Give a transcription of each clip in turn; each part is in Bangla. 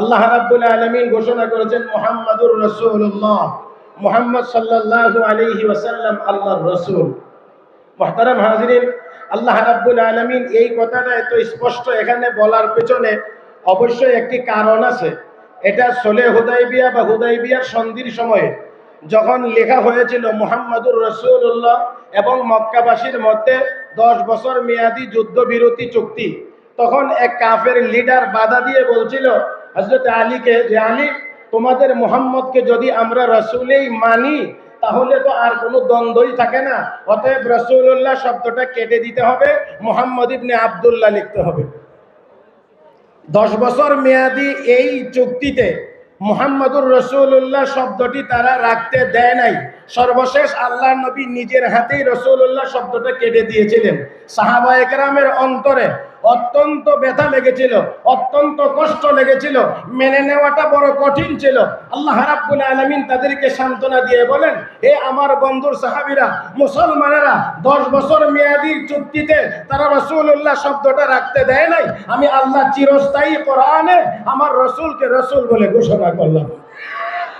আল্লাহ রাব্বুল আলামিন ঘোষণা করেছেন মুহাম্মাদুর রাসূলুল্লাহ। মুহাম্মদ সাল্লাল্লাহু আলাইহি ওয়াসাল্লাম আল্লাহর রাসূল। মুহতারাম হাজিরিন, আল্লাহ রাব্বুল আলামিন এই কথাটা এত স্পষ্ট এখানে বলার পেছনে অবশ্যই একটি কারণ আছে। এটা সোলে হুদাইবিয়া বা হুদাইবিয়ার সন্ধির সময়ে যখন লেখা হয়েছিল মুহাম্মাদুর রসুল্লাহ এবং মক্কাবাসীর মধ্যে দশ বছর মেয়াদি যুদ্ধবিরতি চুক্তি, তখন এক কাফের লিডার বাধা দিয়ে বলছিল হজরত আলীকে যে আলী তোমাদের মোহাম্মদকে যদি আমরা রসুলেই মানি, তাহলে তো আর কোনো দ্বন্দ্বই থাকে না। অতএব রসুল্লাহ শব্দটা কেটে দিতে হবে, মোহাম্মদ ইবনে আবদুল্লাহ লিখতে হবে। দশ বছর মেয়াদি এই চুক্তিতে মোহাম্মদুর রসুল্লাহ শব্দটি তারা রাখতে দেয় নাই। সর্বশেষ আল্লাহ নবী নিজের হাতেই রসুল্লাহ শব্দটা কেটে দিয়েছিলেন। সাহাবা একরামের অন্তরে অত্যন্ত ব্যথা লেগেছিল, অত্যন্ত কষ্ট লেগেছিল, মেনে নেওয়াটা বড় কঠিন ছিল। আল্লাহ রাব্বুল আলমিন তাদেরকে সান্ত্বনা দিয়ে বলেন, এ আমার বন্ধুর সাহাবিরা, মুসলমানেরা দশ বছর মেয়াদি চুক্তিতে তারা রসুল্লাহ শব্দটা রাখতে দেয় নাই। আমি আল্লাহ চিরস্থায়ী কোরআনে আমার রসুলকে রসুল বলে ঘোষণা করলাম।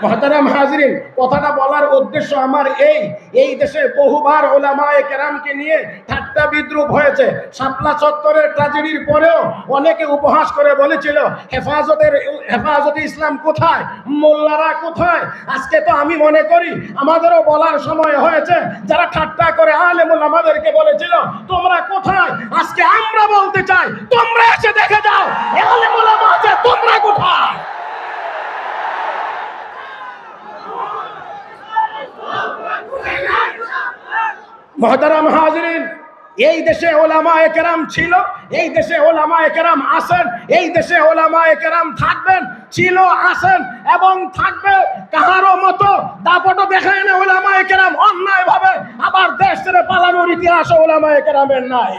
মহাতারাম হাজরিন, কথাটা বলার উদ্দেশ্য আমার এই। এই দেশে বহুবার ওলামায়ে কেরামকে নিয়ে ঠাট্টা বিদ্রুপ হয়েছে। শাপলা চত্বরের ট্রাজেডির পরেও অনেকে উপহাস করে বলেছিল, হেফাজতের হেফাজতে ইসলাম কোথায়? মোল্লারা কোথায়? আজকে তো আমি মনে করি, আমাদেরও বলার সময় হয়েছে। যারা ঠাট্টা করে আলেমুল আমাদেরকে বলেছিল, তোমরা কোথায়? আজকে আমরা বলতে চাই, তোমরা এসে দেখে যাও, আলেমুল তোমরা কোথায়? মহতারাম হাজরিন, এই দেশে ওলামা একরাম ছিল, এই দেশে ওলামা একরাম আসেন এই দেশে ওলামা একরাম থাকবেন, ছিল আসেন এবং থাকবে। কাহারও মতো দাপটও দেখায় না ওলামা একরাম অন্যায় ভাবে আবার দেশ ছেড়ে পালানোর ইতিহাস ওলামা একরামের নাই।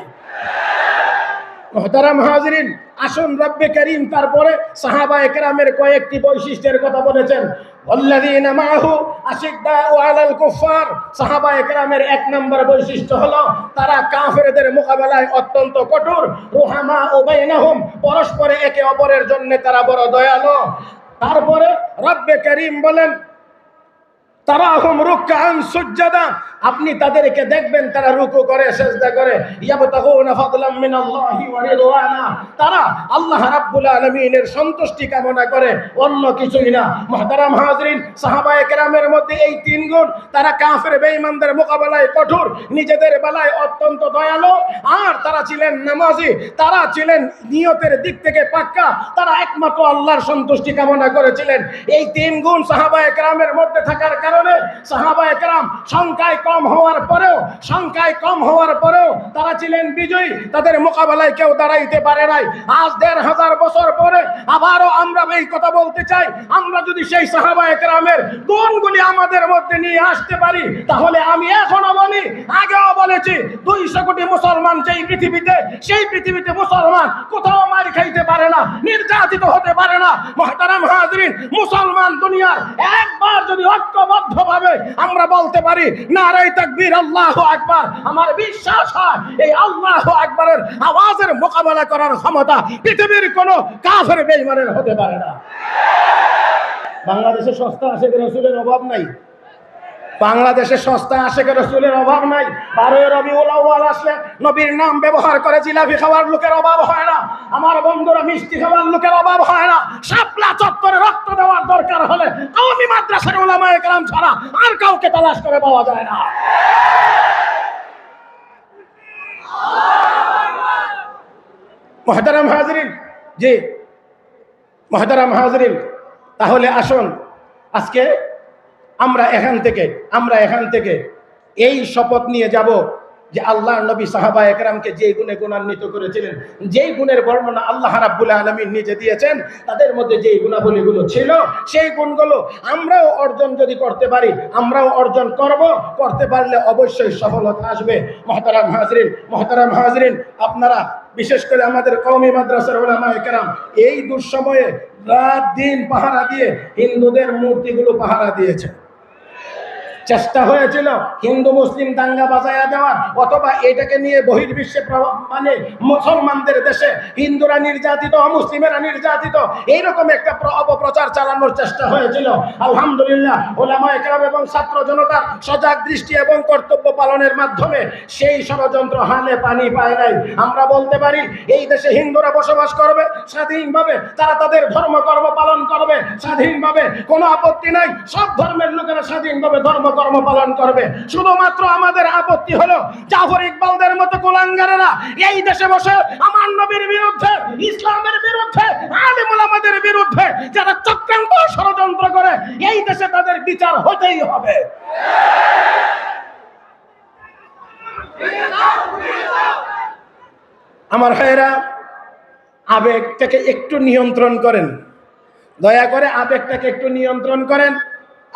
মহতারাম হাজরিন, আসুন রব্বে করিম তারপরে সাহাবা একরামের কয়েকটি বৈশিষ্ট্যের কথা বলেছেন। والذين معه أشداء على الكفار সাহাবা একরামের এক নম্বর বৈশিষ্ট্য হলো তারা কাফেরদের মোকাবেলায় অত্যন্ত কঠোর রুহামা ও বাইনাহুম পরস্পরে একে অপরের জন্য তারা বড় দয়ালু তারপরে রব্বে করিম বলেন তারা আপনি তাদেরকে দেখবেন, তারা রুকু করে, সেজদা করে। তারা আল্লাহ রাব্বুল আলামিনের সন্তুষ্টি কামনা করে, অন্য কিছুই না। মুহতারাম হাজরিন, সাহাবায়ে কেরামের মধ্যে এই তিন গুণ, তারা কাফের, বেঈমানদের মোকাবেলায় কঠোর, নিজেদের বেলায় অত্যন্ত দয়ালু। আর তারা ছিলেন নামাজি, তারা ছিলেন নিয়তের দিক থেকে পাক্কা। তারা একমাত্র আল্লাহর সন্তুষ্টি কামনা করেছিলেন। এই তিন গুণ সাহাবায়ে কেরামের মধ্যে থাকার কারণে সাহাবায়ে কেরাম সংখ্যায় কম হওয়ার পরেও, সংখ্যায় কম হওয়ার পরেও তারা ছিলেন বিজয়ী। তাদের মোকাবেলায় কেউ দাঁড়াইতে পারে নাই। আজ দেড় হাজার বছর পরে আবারও আমরা এই কথা বলতে চাই। আমরা যদি সেই সাহাবা একরামের গুণগুলি আমাদের মধ্যে নিয়ে আসতে পারি, তাহলে আমি এখনও বলি, আগেও বলেছি, দুইশো কোটি মুসলমান যেই পৃথিবীতে, সেই পৃথিবীতে মুসলমান কোথাও মার খাইতে পারে না, নির্যাতিত হতে পারে না। মহতারাম হাজরিন মুসলমান দুনিয়ার একবার যদি ঐক্যবদ্ধ ভাবে আমরা বলতে পারি নারাই তাকবীর আল্লাহ আকবার, আমার বিশ্বাস হয় এই আল্লাহ আকবারের আওয়াজের মোকাবেলা করার ক্ষমতা পৃথিবীর কোনো কাফের বেইমানের হতে পারে না। বাংলাদেশে সস্তা আছে রসুলের অভাব নাই। বাংলাদেশে সস্তা আশেখ রসুলের অভাব নাই। বারোই রবি আউয়াল আসলে নবীর নাম ব্যবহার করে জিলাপি খাওয়ার লোকের অভাব হয় না। আমার বন্ধুরা মিষ্টি খাওয়ার লোকের অভাব হয় না। শাপলা চত্বরে রক্ত দেওয়ার দরকার হলে কওমি মাদ্রাসার ওলামায়ে কেরাম ছাড়া আর কাউকে তালাশ করে পাওয়া যায় না। মহতারাম হাজরিন, জি। মহতারাম হাজরিন, তাহলে আসুন। আজকে আমরা এখান থেকে, আমরা এখান থেকে এই শপথ নিয়ে যাব যে আল্লাহ নবী সাহাবা একরামকে যে গুণে গুণান্বিত করেছিলেন যেই গুণের বর্ণনা আল্লাহ রাব্বুল আলমিন নিজে দিয়েছেন, তাদের মধ্যে যেই গুণাবলীগুলো ছিল, সেই গুণগুলো আমরাও অর্জন যদি করতে পারি, আমরাও অর্জন করব। করতে পারলে অবশ্যই সফলতা আসবে। মহতারাম হাজরিন মহতারাম হাজরিন, আপনারা বিশেষ করে আমাদের কওমি মাদ্রাসার ওলামা একরাম, এই দুঃসময়ে রাত দিন পাহারা দিয়ে হিন্দুদের মূর্তিগুলো পাহারা দিয়েছে চেষ্টা হয়েছিল হিন্দু মুসলিম দাঙ্গা বাজায়া দেওয়ার, অথবা এটাকে নিয়ে বহির্বিশ্বে মানে মুসলমানদের দেশে হিন্দুরা নির্যাতিত, অমুসলিমেরা নির্যাতিত, এইরকম একটা অপপ্রচার চালানোর চেষ্টা হয়েছিল। আলহামদুলিল্লাহ ওলামা একরাম এবং ছাত্র জনতার সজাগ দৃষ্টি এবং কর্তব্য পালনের মাধ্যমে সেই ষড়যন্ত্র হালে পানি পায় নাই। আমরা বলতে পারি, এই দেশে হিন্দুরা বসবাস করবে, স্বাধীনভাবে তারা তাদের ধর্মকর্ম পালন করবে, স্বাধীনভাবে কোনো আপত্তি নাই, সব ধর্মের লোকেরা স্বাধীনভাবে ধর্মকর্ম পালন করবে। শুধুমাত্র আমাদের আপত্তি হলো জাফর ইকবালদের মতো কোলাঙ্গারেরা এই দেশে বসে আমার নবীর বিরুদ্ধে, ইসলামের বিরুদ্ধে, আলিমুল আমাদের বিরুদ্ধে যারা চক্রান্ত ষড়যন্ত্র করে, এই দেশে তাদের বিচার হতেই হবে। আমার ভাইয়েরা, আবেগটাকে একটু নিয়ন্ত্রণ করেন। দয়া করে আবেগটাকে একটু নিয়ন্ত্রণ করেন।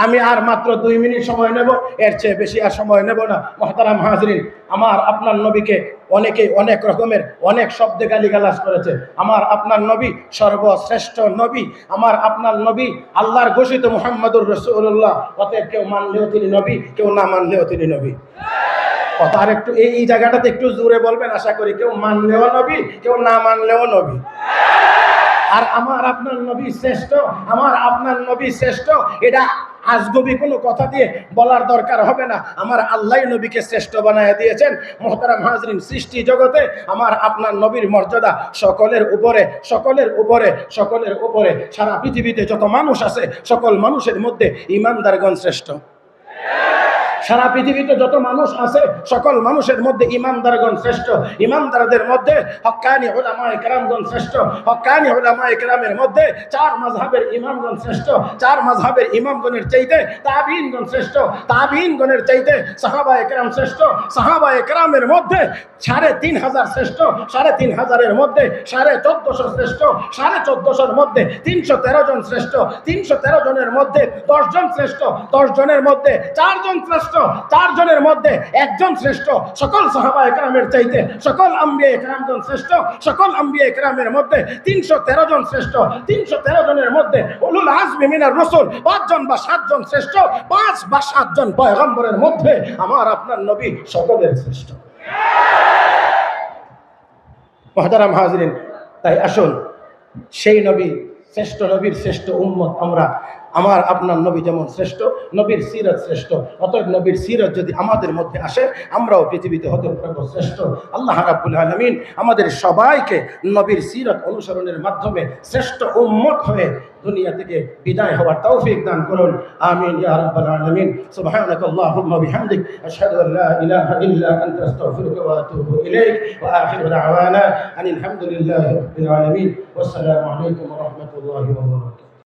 আমি আর মাত্র দুই মিনিট সময় নেব, এর চেয়ে বেশি আর সময় নেব না। মহতারাম হাজরিন, আমার আপনার নবীকে অনেকে অনেক রকমের অনেক শব্দে গালিগালাজ করেছে। আমার আপনার নবী সর্বশ্রেষ্ঠ নবী, আমার আপনার নবী আল্লাহর ঘোষিত মুহাম্মদুর রসুল্লাহ অতএব কেউ মানলেও তিনি নবী, কেউ না মানলেও তিনি নবী। কথা আর একটু এই জায়গাটাতে একটু জোরে বলবেন, আশা করি কেউ মানলেও নবী, কেউ না মানলেও নবী। আর আমার আপনার নবী শ্রেষ্ঠ, আমার আপনার নবী শ্রেষ্ঠ, এটা আজগবি কোনো কথা দিয়ে বলার দরকার হবে না। আমার আল্লাহ নবীকে শ্রেষ্ঠ বানায় দিয়েছেন। মোহতারাম হাজরিন, সৃষ্টি জগতে আমার আপনার নবীর মর্যাদা সকলের উপরে সকলের উপরে সকলের উপরে। সারা পৃথিবীতে যত মানুষ আছে, সকল মানুষের মধ্যে ইমানদারগণ শ্রেষ্ঠ। সারা পৃথিবীতে যত মানুষ আছে, সকল মানুষের মধ্যে ইমানদারগণ শ্রেষ্ঠ। ইমানদারদের মধ্যে হক্কানি ওলামা একরামগণ শ্রেষ্ঠ। হক্কানি ওলামা একরামের মধ্যে চার মাযহাবের ইমামগণ শ্রেষ্ঠ। চার মাযহাবের ইমামগণের চাইতে তাবিনগণ শ্রেষ্ঠ। তাবিনগণের চাইতে সাহাবা একরাম শ্রেষ্ঠ। সাহাবা একরামের মধ্যে সাড়ে তিন হাজার শ্রেষ্ঠ। সাড়ে তিন হাজারের মধ্যে সাড়ে চোদ্দশো শ্রেষ্ঠ। সাড়ে চোদ্দশোর মধ্যে তিনশো তেরো জন শ্রেষ্ঠ। তিনশো তেরো জনের মধ্যে দশ জন শ্রেষ্ঠ। দশ জনের মধ্যে চারজন শ্রেষ্ঠ। চার জনের মধ্যে একজন শ্রেষ্ঠ। সকল সাহাবা একরামের চাইতে, সকল আম্বিয়া একরামজন শ্রেষ্ঠ, সকল আম্বিয়া একরামের মধ্যে তিনশো তেরো জন শ্রেষ্ঠ, তিনশো তেরো জনের মধ্যে উলুল আজমি মিনার রসুল, পাঁচজন বা সাতজন শ্রেষ্ঠ, পাঁচ বা সাতজন পয়গম্বরের মধ্যে আমার আপনার নবী সকলের শ্রেষ্ঠ। মহতারাম হাজরিন, তাই আসুন, সেই নবী, শ্রেষ্ঠ নবীর শ্রেষ্ঠ উম্মত আমরা আমার আপনার নবী যেমন শ্রেষ্ঠ, নবীর সিরত শ্রেষ্ঠ, অতএব নবীর সিরত যদি আমাদের মধ্যে আসে, আমরাও পৃথিবীতে হতে পারব শ্রেষ্ঠ। আল্লাহ রাব্বুল আলমিন আমাদের সবাইকে নবীর সিরত অনুসরণের মাধ্যমে শ্রেষ্ঠ উম্মত হয়ে দুনিয়া থেকে বিদায় হওয়ার তৌফিক দান করুন। আমিন, ইয়া রাব্বাল সুবহানাক আল্লাহুম্মা বিহামদিক। আশহাদু ইলাহা ইল্লা আনতা, আস্তাগফিরুকা ওয়া আতুবু ইলাইক। ওয়া আখিরু দাওয়ানা আনিল হামদুলিল্লাহি রাব্বিল আলামিন। আলাইকুম ওয়া রাহমাতুল্লাহি ওয়া বারাকাতুহু।